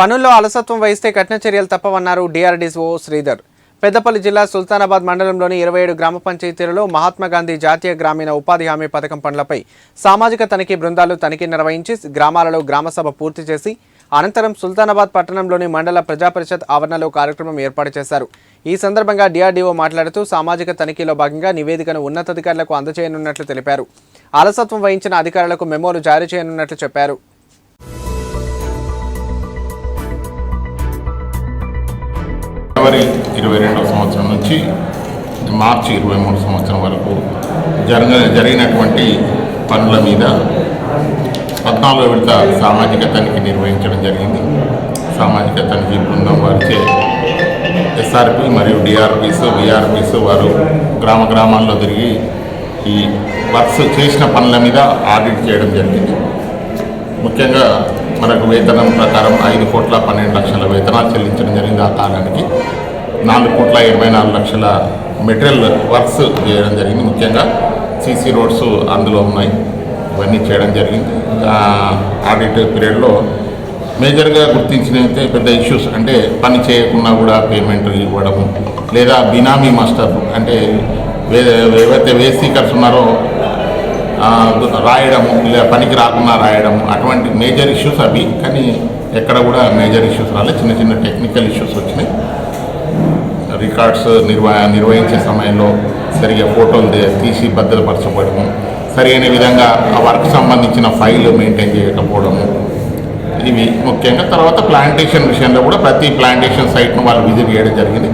పనుల్లో అలసత్వం వహిస్తే కఠిన చర్యలు తప్పవన్నారు డిఆర్డీఓ శ్రీధర్. పెద్దపల్లి జిల్లా సుల్తానాబాద్ మండలంలోని ఇరవై ఏడు గ్రామ పంచాయతీలలో మహాత్మా గాంధీ జాతీయ గ్రామీణ ఉపాధి హామీ పథకం పనులపై సామాజిక తనిఖీ బృందాలు తనిఖీ నిర్వహించి గ్రామాలలో గ్రామసభ పూర్తి చేసి అనంతరం సుల్తానాబాద్ పట్టణంలోని మండల ప్రజాపరిషత్ ఆవరణలో కార్యక్రమం ఏర్పాటు చేశారు. ఈ సందర్భంగా డిఆర్డీఓ మాట్లాడుతూ సామాజిక తనిఖీలో భాగంగా నివేదికను ఉన్నతాధికారులకు అందజేయనున్నట్లు తెలిపారు. అలసత్వం వహించిన అధికారులకు మెమోలు జారీ చేయనున్నట్లు చెప్పారు. జనవరి ఇరవై రెండవ సంవత్సరం నుంచి మార్చి ఇరవై మూడు సంవత్సరం వరకు జరగ జరిగినటువంటి పనుల మీద పద్నాలుగో విడత సామాజిక తనిఖీ నిర్వహించడం జరిగింది. సామాజిక తనిఖీ బృందం వారిచే ఎస్ఆర్పి మరియు డిఆర్పిస్ విఆర్పిస్ వారు గ్రామ గ్రామాల్లో తిరిగి ఈ వర్క్స్ చేసిన పనుల మీద ఆడిట్ చేయడం జరిగింది. ముఖ్యంగా మనకు వేతనం ప్రకారం ఐదు కోట్ల పన్నెండు లక్షల వేతనాలు చెల్లించడం జరిగింది. ఆ కాలానికి నాలుగు కోట్ల ఇరవై నాలుగు లక్షల మెటీరియల్ వర్క్స్ చేయడం జరిగింది. ముఖ్యంగా సీసీ రోడ్స్ అందులో ఉన్నాయి. ఇవన్నీ చేయడం జరిగింది. ఆడిట్ పీరియడ్లో మేజర్గా గుర్తించినైతే పెద్ద ఇష్యూస్ అంటే పని చేయకుండా కూడా పేమెంట్ ఇవ్వడము లేదా బినామీ మాస్టర్ అంటే వే ఏవైతే వే ఉన్నారో రాయడము లేదా పనికి రాకుండా రాయడము అటువంటి మేజర్ ఇష్యూస్ అవి. కానీ ఎక్కడ కూడా మేజర్ ఇష్యూస్ రాలేదు చిన్న చిన్న టెక్నికల్ ఇష్యూస్ వచ్చినాయి. రికార్డ్స్ నిర్వ నిర్వహించే సమయంలో సరిగా ఫోటోలు తీసి భద్రపరచబడము. సరైన విధంగా ఆ వర్క్ సంబంధించిన ఫైల్ మెయింటైన్ చేయకపోవడము. ఇవి ముఖ్యంగా తర్వాత ప్లాంటేషన్ విషయంలో కూడా ప్రతి ప్లాంటేషన్ సైట్ను వాళ్ళు విజిట్ చేయడం జరిగింది.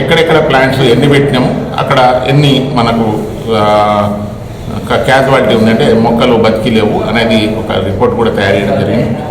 ఎక్కడెక్కడ ప్లాంట్స్ ఎన్ని పెట్టినాము అక్కడ ఎన్ని మనకు క్యాజువాలిటీ ఉందంటే మొక్కలు బతికి లేవు అనేది ఒక రిపోర్ట్ కూడా తయారు చేయడం జరిగింది.